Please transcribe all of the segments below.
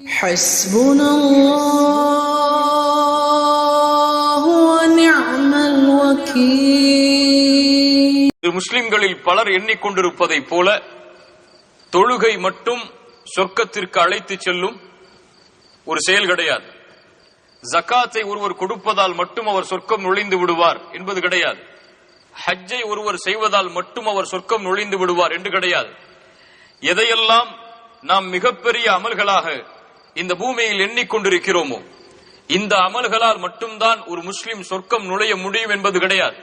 حسبنا الله ونعم الوكيل இது முஸ்லிம்களில் பலர் எண்ணிக்கொண்டிருப்பதைப் போல தொழுகை மட்டும் சொர்க்கத்திற்கு அழைத்து செல்லும் ஒரு செயல் கிடையாது ஜக்காத்தை ஒருவர் கொடுப்பதால் மட்டும் அவர் சொர்க்கம் நுழைந்து விடுவார் என்பது கிடையாது ஹஜ்ஜை ஒருவர் செய்வதால் மட்டும் அவர் சொர்க்கம் நுழைந்து விடுவார் என்று கிடையாது எதையெல்லாம் நாம் மிகப்பெரிய அமல்களாக இந்த பூமியில் எண்ணிக்கொண்டிருக்கிறோமோ? இந்த அமல்களால் மட்டும்தான் ஒரு முஸ்லிம் சொர்க்கம் நுழைய முடியும் என்பது கிடையாது.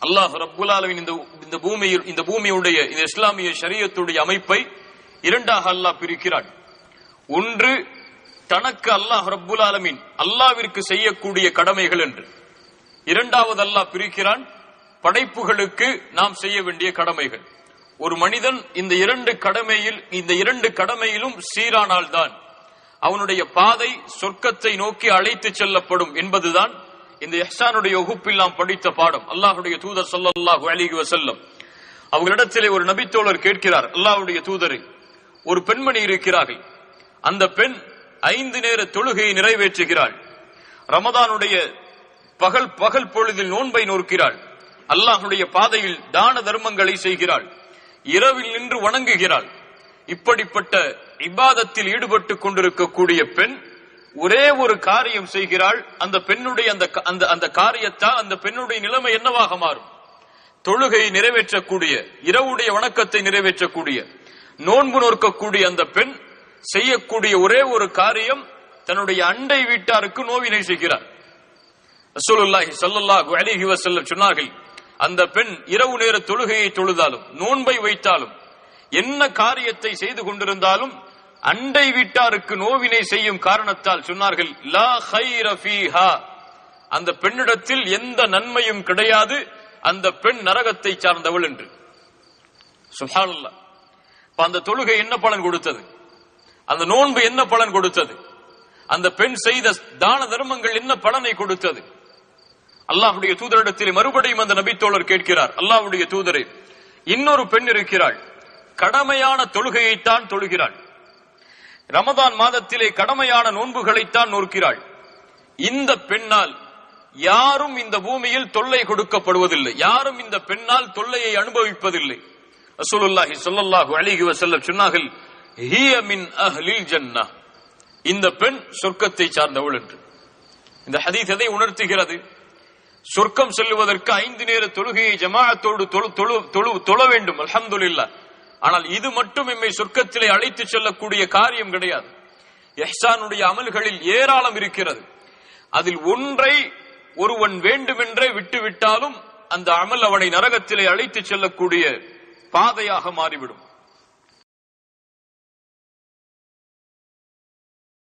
அல்லாஹ் ரபுல்லாலவின் இந்த இந்த பூமியில் இந்த பூமியுடைய இந்த இஸ்லாமிய ஷரியத்துடைய அமைப்பை இரண்டாக அல்லாஹ் பிரிக்கிறான். ஒன்று தனக்கு அல்லாஹ் ரப்புல் ஆலமீன் அல்லாவிற்கு செய்யக்கூடிய கடமைகள் என்று. இரண்டாவது அல்லாஹ் பிரிக்கிறான் படைப்புகளுக்கு நாம் செய்ய வேண்டிய கடமைகள். ஒரு மனிதன் இந்த இரண்டு கடமையில் இந்த இரண்டு கடமையிலும் சீரானால்தான். அவனுடைய பாதை சொர்க்கத்தை நோக்கி அழைத்து செல்லப்படும் என்பதுதான் இந்த எஹ்சானுடைய வகுப்பில் நாம் படித்த பாடம். அல்லாஹுடைய தூதர் சொல்லல்லாஹு அலைஹி வசல்லம் அவர்களிடத்திலே ஒரு நபித்தோழர் கேட்கிறார். அல்லாஹுடைய தூதரை ஒரு பெண்மணி இருக்கிறார்கள். அந்த பெண் ஐந்து நேர தொழுகையை நிறைவேற்றுகிறாள். ரமதானுடைய பகல் பகல் பொழுதில் நோன்பை நோக்கிறாள் அல்லாஹுடைய பாதையில் தான தர்மங்களை செய்கிறாள். இரவில் நின்று வணங்குகிறாள். இப்படிப்பட்ட இபாதத்தில் ஈடுபட்டுக் கொண்டிருக்கக்கூடிய பெண் ஒரே ஒரு காரியம் செய்கிறாள். அந்த பெண்ணுடைய அந்த அந்த அந்த காரியத்தால் அந்த பெண்ணுடைய நிலைமை என்னவாக மாறும்? தொழுகையை நிறைவேற்றக்கூடிய இரவுடைய வணக்கத்தை நிறைவேற்றக்கூடிய நோன்பு நோக்கக்கூடிய அந்த பெண் செய்யக்கூடிய ஒரே ஒரு காரியம் தன்னுடைய அண்டை வீட்டாருக்கு நோவினை செய்கிறார். ரசூலுல்லாஹி ஸல்லல்லாஹு அலிஹி வஸல்லம் சொன்னார்கள் அந்த பெண் இரவு நேர தொழுகையை தொழுதாலும் நோன்பை வைத்தாலும் என்ன காரியத்தை செய்து கொண்டிருந்தாலும் அண்டை வீட்டாருக்கு நோவினை செய்யும் காரணத்தால் சொன்னார்கள் லா ஹைர அந்த பெண்ணிடத்தில் எந்த நன்மையும் கிடையாது அந்த பெண் நரகத்தை சார்ந்தவள் என்று. சுப்ஹானல்லாஹ் அந்த தொழுகை என்ன பலன் கொடுத்தது? அந்த நோன்பு என்ன பலன் கொடுத்தது? அந்த பெண் செய்த தான தர்மங்கள் என்ன பலனை கொடுத்தது? அல்லாஹுடைய தூதரிடத்தில் மறுபடியும் அந்த நபித்தோழர் கேட்கிறார் அல்லாஹுடைய தூதரே இன்னொரு பெண் இருக்கிறாள். கடமையான தொழுகையைத்தான் தொழுகிறாள். ரமதான் மாதத்திலே கடமையான நோன்புகளைத்தான் நோக்கிறாள் இந்த பெண்ணால் யாரும் இந்த பூமியில் தொல்லை கொடுக்கப்படுவதில்லை. யாரும் இந்த பெண்ணால் தொல்லையை அனுபவிப்பதில்லை. ரசூலுல்லாஹி ஸல்லல்லாஹு அலைஹி வஸல்லம் சொன்னார்கள் ஹிய மின் அஹ்லில் ஜன்னா. இந்த பெண் சொர்க்கத்தை சார்ந்தவள் என்று. இந்த ஹதீஸ் எதை உணர்த்துகிறது? சொர்க்கம் செல்லுவதற்கு ஐந்து நேர தொழுகையை ஜமாஅத்தோடு தொழு தொழு தொழு தொழ வேண்டும். அல்ஹம்துலில்லாஹ். ஆனால் இது மட்டும் எம்மை சொர்க்கத்திலே அழைத்து செல்லக்கூடிய காரியம் கிடையாது. எஹ்சானுடைய அமல்களில் ஏராளம் இருக்கிறது. அதில் ஒன்றை ஒருவன் வேண்டுமென்றே விட்டுவிட்டாலும் அந்த அமல் அவனை நரகத்திலே அழைத்து செல்லக்கூடிய பாதையாக மாறிவிடும்.